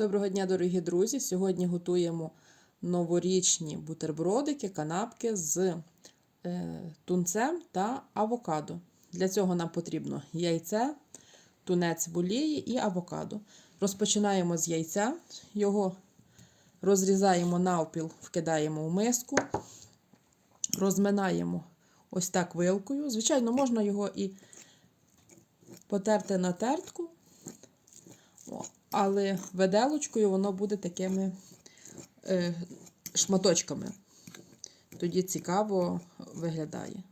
Доброго дня, дорогі друзі! Сьогодні готуємо новорічні бутербродики, канапки з е, тунцем та авокадо. Для цього нам потрібно яйце, тунець в олії і авокадо. Розпочинаємо з яйця, його розрізаємо навпіл, вкидаємо в миску, розминаємо ось так вилкою. Звичайно, можна його і потерти на тертку. Але виделочкою воно буде такими е, шматочками. Тоді цікаво виглядає.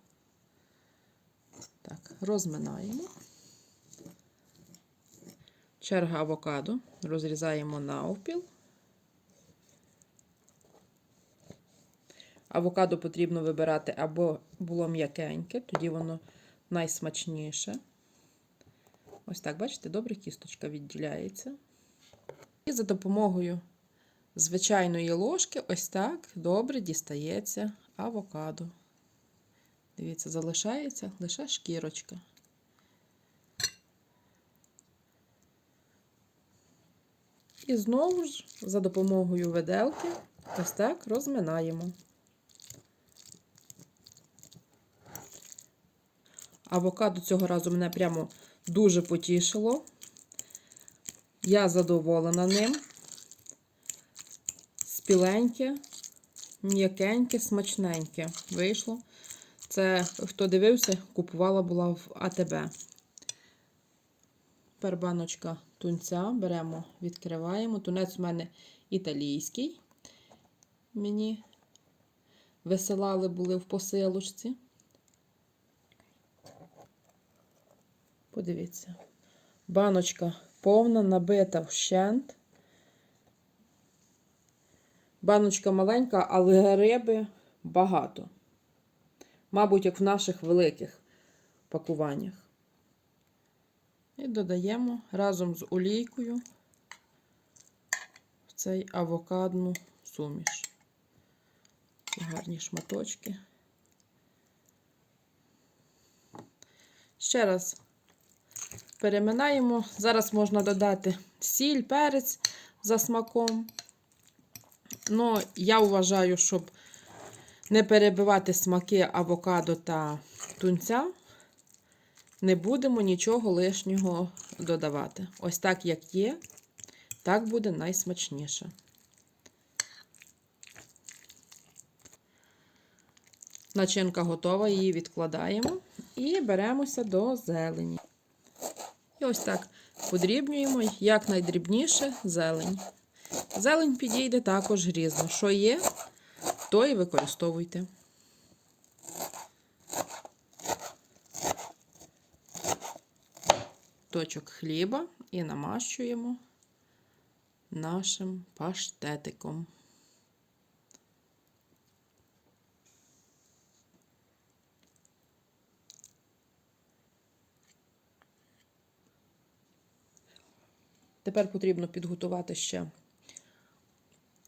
Так, розминаємо. Черга авокадо розрізаємо навпіл. Авокадо потрібно вибирати або було м'якеньке, тоді воно найсмачніше. Ось так, бачите, добре кісточка відділяється. За допомогою звичайної ложки, ось так добре дістається авокадо. Дивіться, залишається лише шкірочка. І знову ж за допомогою виделки ось так розминаємо. Авокадо цього разу мене прямо дуже потішило. Я задоволена ним. Спіленьке, м'якеньке, смачненьке вийшло. Це, хто дивився, купувала була в АТБ. Тепер баночка тунця беремо, відкриваємо. Тунець у мене італійський. Мені висилали були в посилочці. Подивіться. Баночка повна, набита вщент. Баночка маленька, але риби багато. Мабуть, як в наших великих пакуваннях. І додаємо разом з олійкою в цей авокадну суміш. Гарні шматочки. Ще раз переминаємо. Зараз можна додати сіль, перець за смаком. Ну, я вважаю, щоб не перебивати смаки авокадо та тунця, не будемо нічого лишнього додавати. Ось так, як є, так буде найсмачніше. Начинка готова, її відкладаємо і беремося до зелені. І ось так подрібнюємо якнайдрібніше зелень. Зелень підійде також різно. Що є, то і використовуйте. Точок хліба і намащуємо нашим паштетиком. Тепер потрібно підготувати ще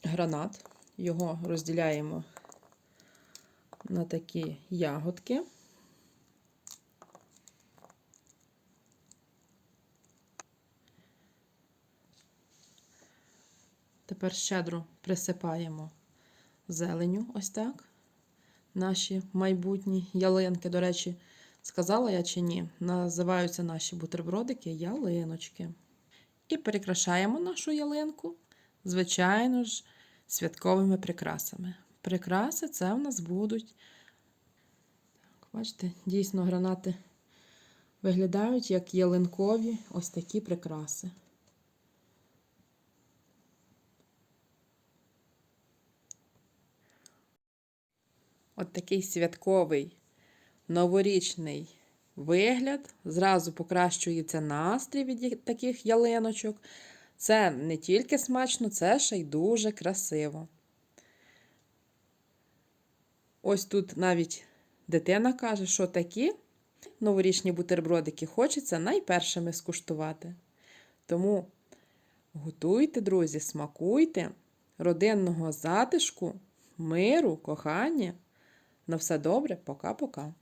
гранат. Його розділяємо на такі ягодки. Тепер щедро присипаємо зеленю, ось так. Наші майбутні ялинки, до речі, сказала я чи ні, називаються наші бутербродики ялиночки. І перекрашаємо нашу ялинку, звичайно ж, святковими прикрасами. Прикраси це в нас будуть. Так, Бачите, дійсно гранати виглядають як ялинкові ось такі прикраси. От такий святковий новорічний вигляд, зразу покращується настрій від таких ялиночок. Це не тільки смачно, це ще й дуже красиво. Ось тут навіть дитина каже, що такі новорічні бутербродики хочеться найпершими скуштувати. Тому готуйте, друзі, смакуйте, родинного затишку, миру, кохання. На все добре, пока-пока.